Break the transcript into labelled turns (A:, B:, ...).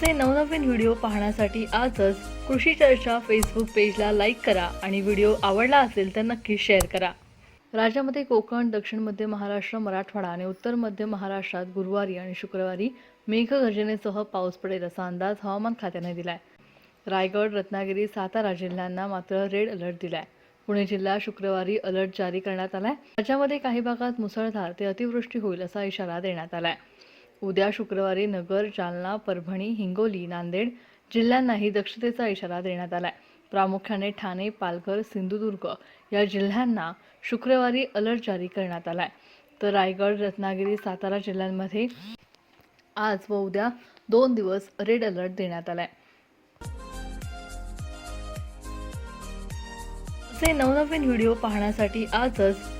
A: आमचे नवनवीन व्हिडिओ पाहण्यासाठी आजच कृषी चर्चा फेसबुक पेजला लाईक करा आणि व्हिडिओ आवडला असेल तर नक्की शेअर करा. राज्यामध्ये कोकण दक्षिण मध्य महाराष्ट्र मराठवाडा आणि उत्तर मध्य महाराष्ट्रात गुरुवारी आणि शुक्रवारी मेघगर्जनेसह पाऊस पडेल असा अंदाज हवामान खात्याने दिलाय. रायगड रत्नागिरी सातारा जिल्ह्यांना मात्र रेड अलर्ट दिलाय. पुणे जिल्हा शुक्रवारी अलर्ट जारी करण्यात आलाय. राज्यामध्ये काही भागात मुसळधार ते अतिवृष्टी होईल असा इशारा देण्यात आला आहे उद्या शुक्रवारी नगर जालना परभणी हिंगोली नांदेड जिल्ह्यांनाही दक्षतेचा इशारा देण्यात आलाय. प्रामुख्याने ठाणे पालघर सिंधुदुर्ग या जिल्ह्यांना शुक्रवारी अलर्ट जारी करण्यात आलाय. तर रायगड रत्नागिरी सातारा जिल्ह्यांमध्ये आज व उद्या दोन दिवस रेड अलर्ट देण्यात आलाय. असे नवनवीन व्हिडिओ पाहण्यासाठी आजच